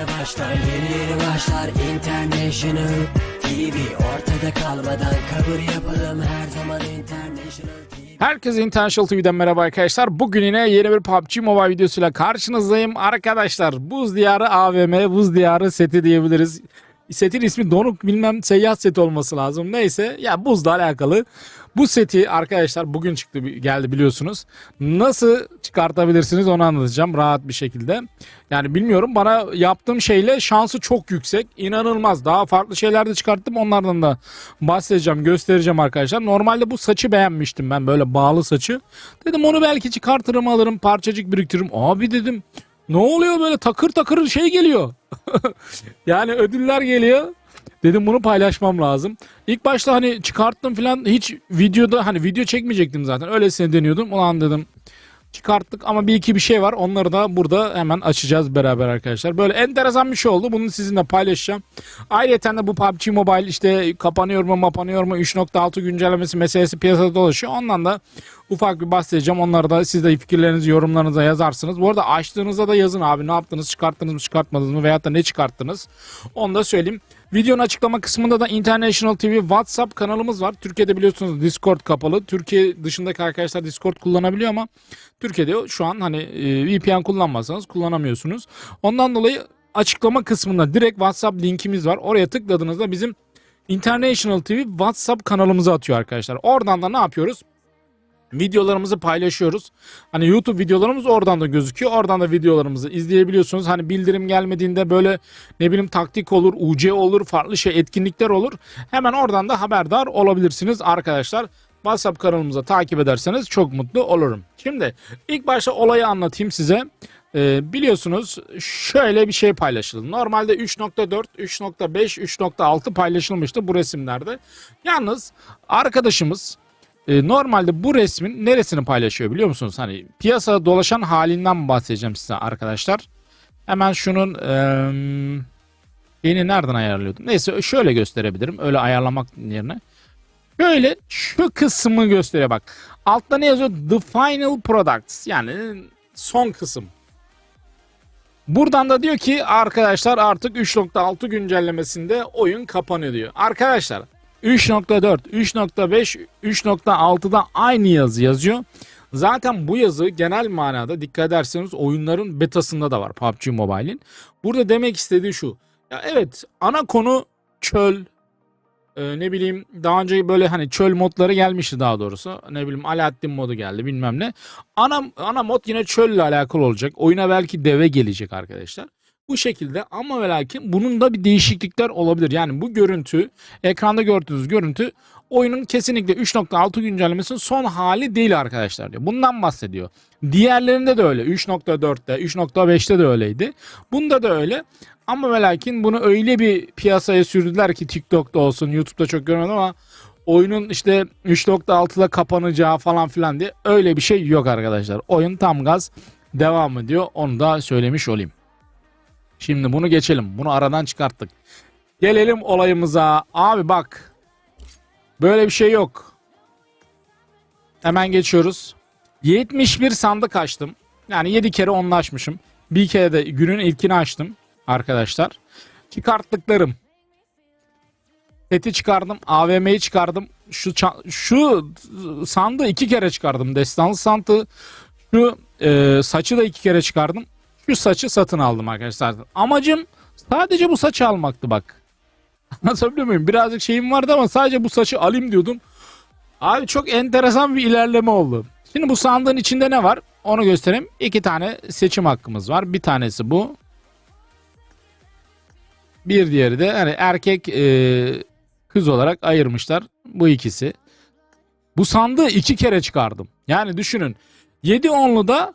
yeni başlar Yeni yeni başlar International TV Ortada kalmadan kabul yapalım Her zaman International TV Herkese International TV'den merhaba arkadaşlar. Bugün yine yeni bir PUBG Mobile videosuyla karşınızdayım. Arkadaşlar Buz Diyarı AVM, Buz Diyarı seti diyebiliriz. Setin ismi donuk bilmem seyyah seti olması lazım. Neyse ya buzla alakalı. Bu seti arkadaşlar bugün çıktı geldi biliyorsunuz. Nasıl çıkartabilirsiniz onu anlatacağım rahat bir şekilde. Yani bilmiyorum bana yaptığım şeyle şansı çok yüksek. İnanılmaz. Daha farklı şeyler de çıkarttım. Onlardan da bahsedeceğim, göstereceğim arkadaşlar. Normalde bu saçı beğenmiştim ben böyle bağlı saçı. Dedim onu belki çıkartırım alırım parçacık biriktiririm. Abi dedim ne oluyor böyle takır takır şey geliyor. yani ödüller geliyor. Dedim bunu paylaşmam lazım. İlk başta hani çıkarttım falan hiç videoda hani video çekmeyecektim zaten. Öylesine deniyordum. Ulan dedim çıkarttık ama bir iki bir şey var. Onları da burada hemen açacağız beraber arkadaşlar. Böyle enteresan bir şey oldu. Bunu sizinle paylaşacağım. Ayrıca de bu PUBG Mobile işte kapanıyor mu mapanıyor mu 3.6 güncellemesi meselesi piyasada dolaşıyor. Ondan da ufak bir bahsedeceğim. Onları da siz de fikirlerinizi yorumlarınıza yazarsınız. Bu arada açtığınızda da yazın abi ne yaptınız çıkarttınız mı çıkartmadınız mı veyahut da ne çıkarttınız. Onu da söyleyeyim. Videonun açıklama kısmında da International TV WhatsApp kanalımız var. Türkiye'de biliyorsunuz Discord kapalı. Türkiye dışındaki arkadaşlar Discord kullanabiliyor ama Türkiye'de şu an hani e, VPN kullanmazsanız kullanamıyorsunuz. Ondan dolayı açıklama kısmında direkt WhatsApp linkimiz var. Oraya tıkladığınızda bizim International TV WhatsApp kanalımıza atıyor arkadaşlar. Oradan da ne yapıyoruz? Videolarımızı paylaşıyoruz. Hani YouTube videolarımız oradan da gözüküyor. Oradan da videolarımızı izleyebiliyorsunuz. Hani bildirim gelmediğinde böyle ne bileyim taktik olur, UC olur, farklı şey etkinlikler olur. Hemen oradan da haberdar olabilirsiniz arkadaşlar. WhatsApp kanalımıza takip ederseniz çok mutlu olurum. Şimdi ilk başta olayı anlatayım size. Ee, biliyorsunuz şöyle bir şey paylaşıldı. Normalde 3.4, 3.5, 3.6 paylaşılmıştı bu resimlerde. Yalnız arkadaşımız e, normalde bu resmin neresini paylaşıyor biliyor musunuz? Hani piyasada dolaşan halinden bahsedeceğim size arkadaşlar. Hemen şunun e, yeni nereden ayarlıyordum? Neyse şöyle gösterebilirim. Öyle ayarlamak yerine. Şöyle şu kısmı gösteriyor bak. Altta ne yazıyor? The Final Products. Yani son kısım. Buradan da diyor ki arkadaşlar artık 3.6 güncellemesinde oyun kapanıyor diyor. Arkadaşlar 3.4, 3.5, 3.6'da aynı yazı yazıyor. Zaten bu yazı genel manada dikkat ederseniz oyunların betasında da var PUBG Mobile'in. Burada demek istediği şu. Ya evet ana konu çöl. Ee, ne bileyim daha önce böyle hani çöl modları gelmişti daha doğrusu. Ne bileyim Alaaddin modu geldi bilmem ne. Ana, ana mod yine çölle alakalı olacak. Oyuna belki deve gelecek arkadaşlar. Bu şekilde ama ve lakin bunun da bir değişiklikler olabilir. Yani bu görüntü ekranda gördüğünüz görüntü oyunun kesinlikle 3.6 güncellemesinin son hali değil arkadaşlar diyor. Bundan bahsediyor. Diğerlerinde de öyle. 3.4'te, 3.5'te de öyleydi. Bunda da öyle. Ama ve lakin bunu öyle bir piyasaya sürdüler ki TikTok'ta olsun, YouTube'da çok görmedim ama oyunun işte 3.6'da kapanacağı falan filan diye öyle bir şey yok arkadaşlar. Oyun tam gaz devam ediyor. Onu da söylemiş olayım. Şimdi bunu geçelim. Bunu aradan çıkarttık. Gelelim olayımıza. Abi bak. Böyle bir şey yok. Hemen geçiyoruz. 71 sandık açtım. Yani 7 kere onunla açmışım. Bir kere de günün ilkini açtım arkadaşlar. Çıkarttıklarım. Seti çıkardım. AVM'yi çıkardım. Şu şu sandığı iki kere çıkardım. Destanlı sandığı. Şu e, saçı da iki kere çıkardım. Şu saçı satın aldım arkadaşlar. Amacım sadece bu saçı almaktı bak. Anlatabiliyor muyum? Birazcık şeyim vardı ama sadece bu saçı alayım diyordum. Abi çok enteresan bir ilerleme oldu. Şimdi bu sandığın içinde ne var? Onu göstereyim. İki tane seçim hakkımız var. Bir tanesi bu. Bir diğeri de hani erkek e, kız olarak ayırmışlar. Bu ikisi. Bu sandığı iki kere çıkardım. Yani düşünün. 7 onlu da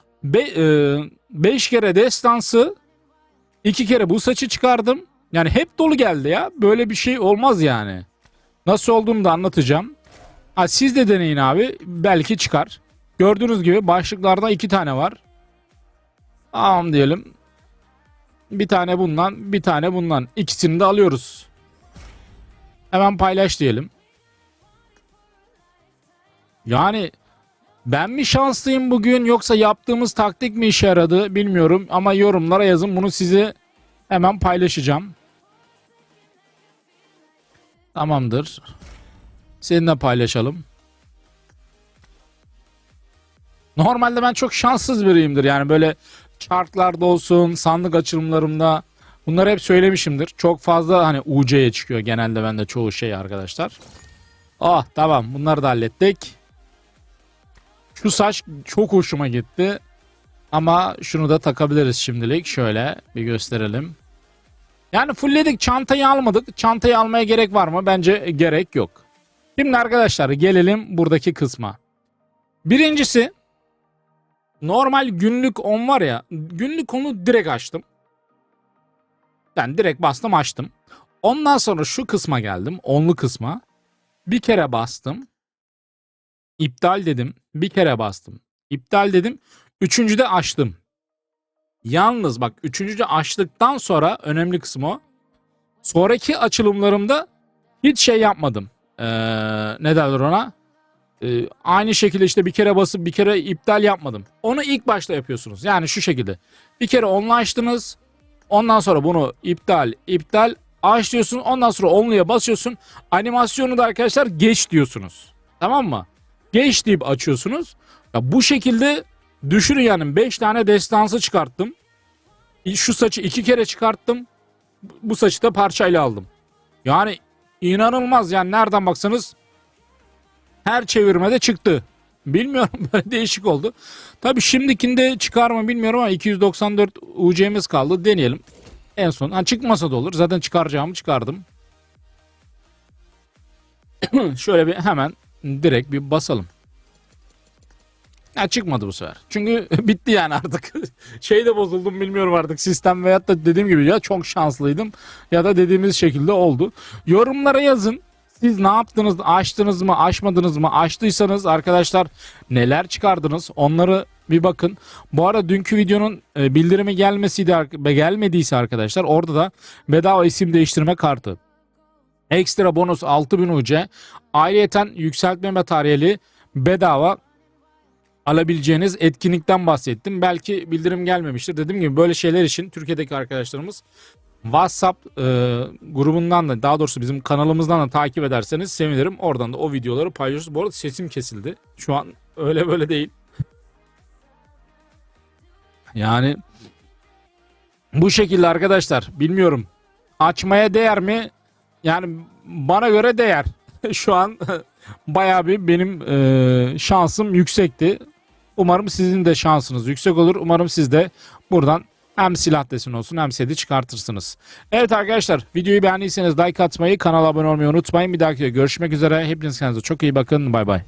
5 kere destansı 2 kere bu saçı çıkardım. Yani hep dolu geldi ya. Böyle bir şey olmaz yani. Nasıl olduğunu da anlatacağım. Ha, siz de deneyin abi. Belki çıkar. Gördüğünüz gibi başlıklarda iki tane var. Tamam diyelim. Bir tane bundan, bir tane bundan. İkisini de alıyoruz. Hemen paylaş diyelim. Yani ben mi şanslıyım bugün yoksa yaptığımız taktik mi işe yaradı bilmiyorum ama yorumlara yazın bunu size Hemen paylaşacağım. Tamamdır. Seninle paylaşalım. Normalde ben çok şanssız biriyimdir. Yani böyle chartlarda olsun, sandık açılımlarımda bunları hep söylemişimdir. Çok fazla hani UC'ye çıkıyor genelde bende çoğu şey arkadaşlar. Ah tamam bunları da hallettik. Şu saç çok hoşuma gitti. Ama şunu da takabiliriz şimdilik. Şöyle bir gösterelim. Yani fullledik çantayı almadık. Çantayı almaya gerek var mı? Bence gerek yok. Şimdi arkadaşlar gelelim buradaki kısma. Birincisi normal günlük 10 var ya günlük onu direkt açtım. Ben direkt bastım açtım. Ondan sonra şu kısma geldim. Onlu kısma. Bir kere bastım. İptal dedim. Bir kere bastım. İptal dedim. Üçüncüde açtım. Yalnız bak üçüncüde açtıktan sonra önemli kısmı o. Sonraki açılımlarımda hiç şey yapmadım. Ee, ne derler ona? Ee, aynı şekilde işte bir kere basıp bir kere iptal yapmadım. Onu ilk başta yapıyorsunuz. Yani şu şekilde. Bir kere onunla açtınız. Ondan sonra bunu iptal, iptal, aç diyorsun. Ondan sonra onluya basıyorsun. Animasyonu da arkadaşlar geç diyorsunuz. Tamam mı? Geç deyip açıyorsunuz. Ya bu şekilde düşünün yani 5 tane destansı çıkarttım. Şu saçı iki kere çıkarttım. Bu saçı da parçayla aldım. Yani inanılmaz yani nereden baksanız her çevirmede çıktı. Bilmiyorum böyle değişik oldu. Tabi şimdikinde çıkar mı bilmiyorum ama 294 UC'miz kaldı. Deneyelim. En son. Ha, çıkmasa da olur. Zaten çıkaracağımı çıkardım. Şöyle bir hemen direkt bir basalım. Ya çıkmadı bu sefer. Çünkü bitti yani artık. şey de bozuldum bilmiyorum artık sistem veyahut da dediğim gibi ya çok şanslıydım ya da dediğimiz şekilde oldu. Yorumlara yazın. Siz ne yaptınız? Açtınız mı? Açmadınız mı? Açtıysanız arkadaşlar neler çıkardınız? Onları bir bakın. Bu arada dünkü videonun e, bildirimi gelmesiydi gelmediyse arkadaşlar orada da bedava isim değiştirme kartı. Ekstra bonus 6000 UC. Ayrıyeten yükseltme materyali bedava alabileceğiniz etkinlikten bahsettim. Belki bildirim gelmemiştir. Dediğim gibi böyle şeyler için Türkiye'deki arkadaşlarımız WhatsApp e, grubundan da daha doğrusu bizim kanalımızdan da takip ederseniz sevinirim. Oradan da o videoları paylaşırız. Bu arada sesim kesildi. Şu an öyle böyle değil. Yani bu şekilde arkadaşlar bilmiyorum. Açmaya değer mi? Yani bana göre değer. Şu an bayağı bir benim e, şansım yüksekti. Umarım sizin de şansınız yüksek olur. Umarım siz de buradan hem silah desin olsun hem seti çıkartırsınız. Evet arkadaşlar videoyu beğendiyseniz like atmayı, kanala abone olmayı unutmayın. Bir dahaki görüşmek üzere. Hepiniz kendinize çok iyi bakın. Bay bay.